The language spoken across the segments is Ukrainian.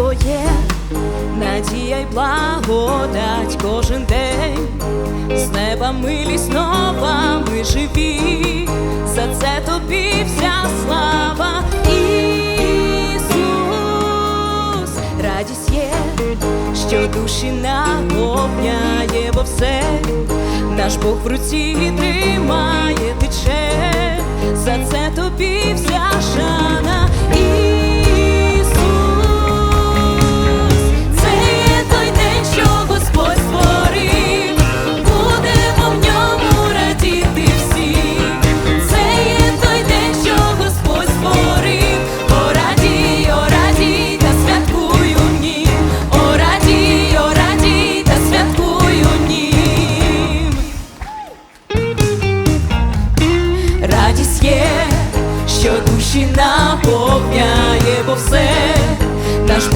твоє, надія й благодать кожен день, з неба милість нова, ми живі, за це тобі вся слава, Ісус, радість є, що душі наповняє, бо все, наш Бог в руці тримає.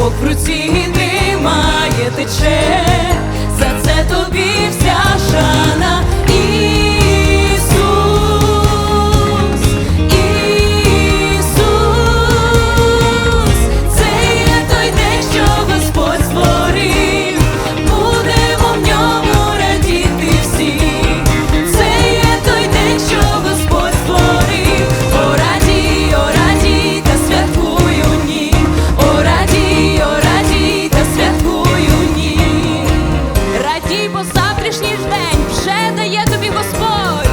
Совок в руці немає тече. сьогоднішній день вже дає тобі Господь.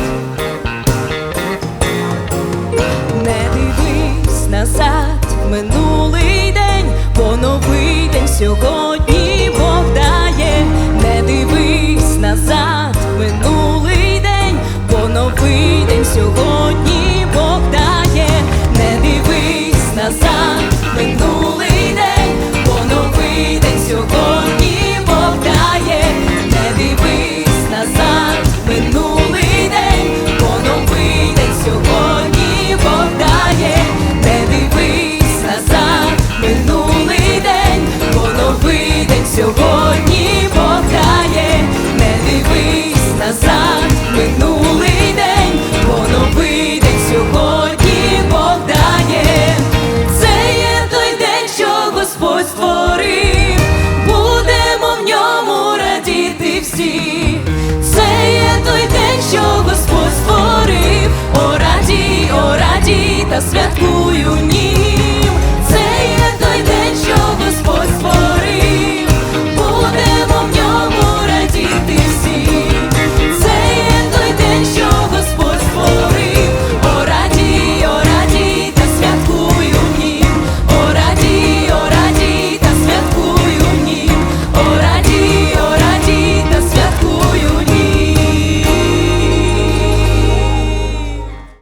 Не дивись назад минулий день, бо новий день сьогодні Бог дає, не дивись назад минулий день, бо новий день сьогодні.